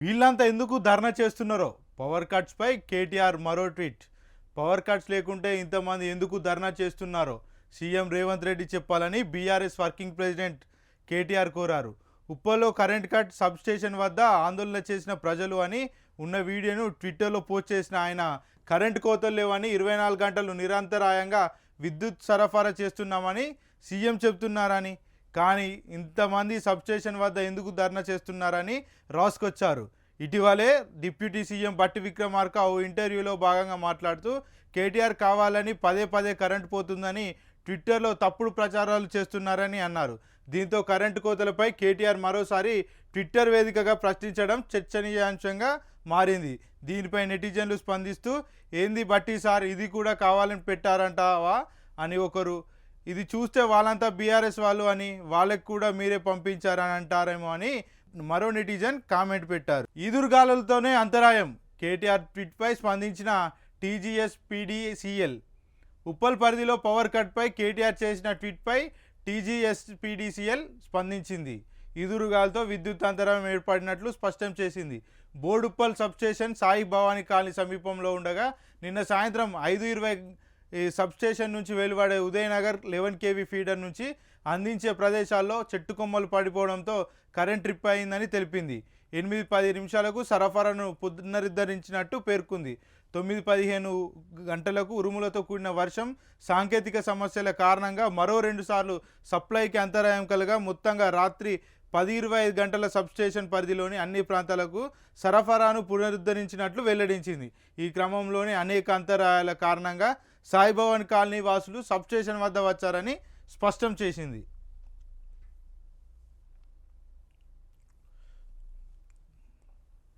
వీళ్ళంతా ఎందుకు ధర్నా చేస్తున్నారో? పవర్ కట్స్పై కేటీఆర్ మరో ట్వీట్. పవర్ కట్స్ లేకుంటే ఇంతమంది ఎందుకు ధర్నా చేస్తున్నారో? సీఎం రేవంత్ రెడ్డి చెప్పాలని బీఆర్ఎస్ వర్కింగ్ ప్రెసిడెంట్ కేటీఆర్ కోరారు. ఉప్పల్లో కరెంట్ కట్ సబ్ స్టేషన్ వద్ద ఆందోళన చేసిన ప్రజలు అని ఉన్న వీడియోను ట్విట్టర్లో పోస్ట్ చేసిన ఆయన కరెంట్ కోతలు లేవని ఇరవై నాలుగు గంటలు నిరంతరాయంగా విద్యుత్ సరఫరా చేస్తున్నామని సీఎం చెప్తున్నారని కానీ ఇంతమంది సబ్స్టేషన్ వద్ద ఎందుకు ధర్నా చేస్తున్నారని రాసుకొచ్చారు. ఇటీవలే డిప్యూటీ సీఎం బట్టి విక్రమార్క ఓ ఇంటర్వ్యూలో భాగంగా మాట్లాడుతూ కేటీఆర్ కావాలని పదే పదే కరెంట్ పోతుందని ట్విట్టర్లో తప్పుడు ప్రచారాలు చేస్తున్నారని అన్నారు. దీంతో కరెంటు కోతలపై కేటీఆర్ మరోసారి ట్విట్టర్ వేదికగా ప్రశ్నించడం చర్చనీయాంశంగా మారింది. దీనిపై నెటిజన్లు స్పందిస్తూ ఏంది బట్టి సార్ ఇది కూడా కావాలని పెట్టారంటావా? అని ఒకరు ఇది చూస్తే వాళ్ళంతా బీఆర్ఎస్ వాళ్ళు అని వాళ్ళకి కూడా మీరే పంపించారని అంటారేమో అని మరో నెటిజన్ కామెంట్ పెట్టారు. ఈదురుగాలులతోనే అంతరాయం. కేటీఆర్ ట్వీట్పై స్పందించిన టీజీఎస్ పీడీసీఎల్. ఉప్పల్ పరిధిలో పవర్ కట్పై కేటీఆర్ చేసిన ట్వీట్పై టీజీఎస్ పీడీసీఎల్ స్పందించింది. ఈదురుగాలతో విద్యుత్ అంతరాయం ఏర్పడినట్లు స్పష్టం చేసింది. బోర్డుప్పల్ సబ్స్టేషన్ సాయి భవానీ కాలనీ సమీపంలో ఉండగా నిన్న సాయంత్రం ఐదు ఇరవై ఈ సబ్స్టేషన్ నుంచి వెలువడే ఉదయనగర్ లెవెన్ కేవీ ఫీడర్ నుంచి అందించే ప్రదేశాల్లో చెట్టు కొమ్మలు పడిపోవడంతో కరెంట్ ట్రిప్ అయిందని తెలిపింది. ఎనిమిది పది నిమిషాలకు సరఫరాను పునరుద్ధరించినట్టు పేర్కొంది. తొమ్మిది పదిహేను గంటలకు ఉరుములతో కూడిన వర్షం సాంకేతిక సమస్యల కారణంగా మరో రెండు సార్లు సప్లైకి అంతరాయం కలగా మొత్తంగా రాత్రి పది ఇరవై ఐదు గంటల సబ్స్టేషన్ పరిధిలోని అన్ని ప్రాంతాలకు సరఫరాను పునరుద్ధరించినట్లు వెల్లడించింది. ఈ క్రమంలోనే అనేక అంతరాయాల కారణంగా సాయిభవన్ కాలనీ వాసులు సబ్స్టేషన్ వద్ద వచ్చారని స్పష్టం చేసింది.